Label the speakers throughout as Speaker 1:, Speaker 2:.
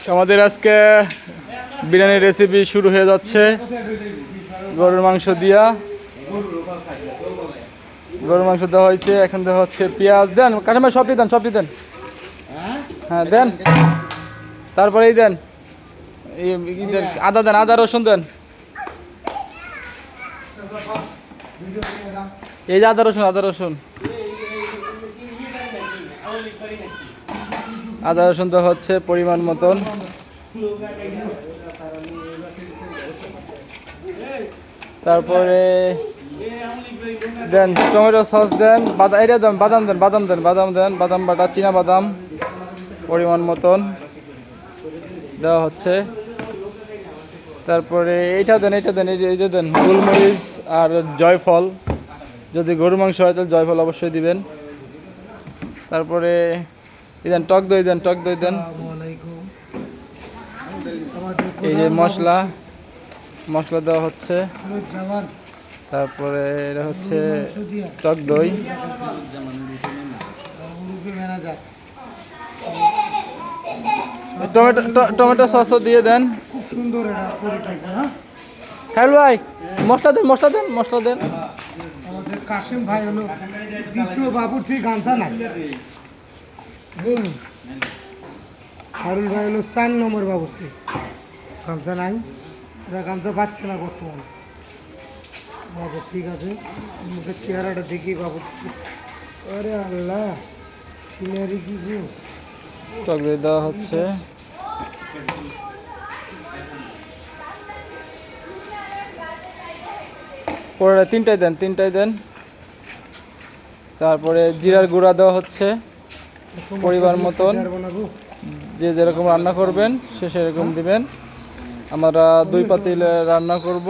Speaker 1: আমাদের আজকে বিরিয়ানির রেসিপি শুরু হয়ে যাচ্ছে। গরুর মাংস দিয়া। গরুর মাংস দেওয়া হয়েছে এখন দেওয়া হচ্ছে পেঁয়াজ। দেন কাঁচামার সবটি দেন সবটি দেন। হ্যাঁ দেন। তারপরে এই দেন। এই দেন, আদা দেন আদা রসুন দেন। এই যে আদা রসুন আদা রসুন। আদা রসুন তো হচ্ছে পরিমাণ মতন। তারপরে দেন টমেটো সস দেন বাদাম এটা দেন, বাদাম দেন বাদাম দেন বাদাম দেন, বাদাম বাটা, চীনা বাদাম পরিমাণ মতন দেওয়া হচ্ছে। তারপরে এইটা দেন এইটা দেন, এই যে দেন গোলমরিচ আর জয়ফল। যদি গরু মাংস হয় তাহলে জয়ফল অবশ্যই দিবেন। তারপরে দেন টক দই দেন টক দই দেন। এই যে মশলা মশলা দেওয়া হচ্ছে। তারপরে এটা হচ্ছে টক দই। টমেটো টমেটো সসও দিয়ে দেন।
Speaker 2: খুব সুন্দর হ্যাঁ?
Speaker 1: খাইল ভাই মশলা দেন মশলা দেন মশলা দেন।
Speaker 2: আমাদের কাশিম ভাই হলো দ্বিতীয় বাবুর সেই গামছা নাই। বুঝলেন হারুল ভাই হলো চার নম্বর বাবুর্চি। গামছা নাই এরা গামছা পাচ্ছে না বর্তমানে। বাবু ঠিক আছে মুখের চেহারাটা দেখি বাবু। আরে আল্লাহ সিনারি কি গো?
Speaker 1: টক দেওয়া হচ্ছে। পরে তিনটাই দেন তিনটাই দেন। তারপরে জিরার গুঁড়া দেওয়া হচ্ছে। পরিবার মতন। যে যেরকম রান্না করবেন সে সেরকম দিবেন। আমরা দুই পাতিল রান্না করব।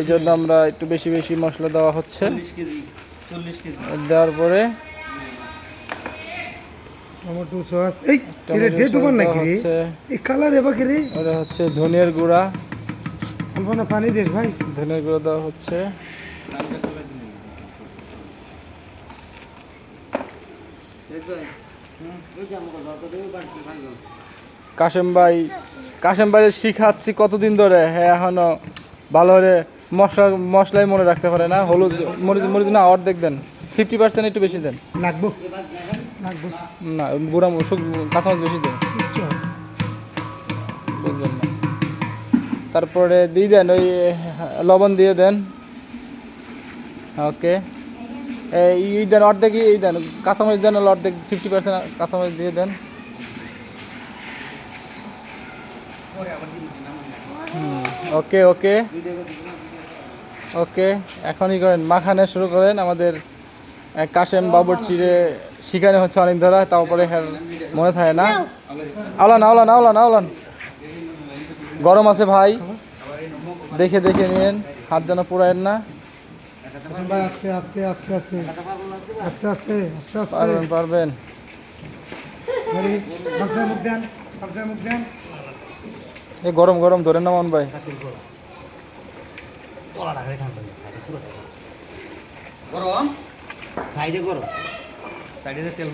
Speaker 1: এই জন্য আমরা একটু বেশি বেশি মশলা দেওয়া হচ্ছে। দেওয়ার পরে
Speaker 2: টমেটো সস এই
Speaker 1: টমেটো
Speaker 2: ডেট ওভার নাকি? রে
Speaker 1: হচ্ছে।
Speaker 2: এই কালার এবার কি রে?
Speaker 1: ওটা হচ্ছে ধনিয়ার গুঁড়া।
Speaker 2: অল্প না পানি দেশ ভাই।
Speaker 1: ধনিয়ার গুঁড়া দেওয়া হচ্ছে। কাশেম ভাই কাশেম ভাই শিখাচ্ছি কতদিন ধরে? হ্যাঁ এখনও ভালো করে মশলা মশলাই মনে রাখতে পারে না? হলুদ মরিচ মরিচ না অর্ধেক দেন। ফিফটি পার্সেন্ট একটু বেশি দেন।
Speaker 2: লাগবো
Speaker 1: না গুঁড়া কাঁচামাচ বেশি দেন। বুঝলেন না। তারপরে দিয়ে দেন ওই লবণ দিয়ে দেন। ওকে। এই দেন অর্ধেক এই দেন, কাঁচামরিচ দেন অর্ধেক ফিফটি পার্সেন্ট কাঁচামরিচ দিয়ে দেন। ওকে ওকে। ওকে, এখনই করেন, মাখানে শুরু করেন। আমাদের কাশেম বাবুর চিড়ে শিখানো হচ্ছে অনেক ধরা তারপরে হ্যাঁ মনে থাকে না। আওলান আওলান আওলান আওলান। গরম আছে ভাই। দেখে দেখে নিন হাত যেন পুরায়েন না।
Speaker 2: ভাই আস্তে আস্তে আস্তে আস্তে আস্তে আস্তে আস্তে আস্তে।
Speaker 1: পারবেন পারবেন।
Speaker 2: ধরি মুখ দেন গামছার মুখ দেন।
Speaker 1: এ গরম গরম ধরে না মন ভাই।
Speaker 3: গরম। সাইডে গরম? সাইডে তেল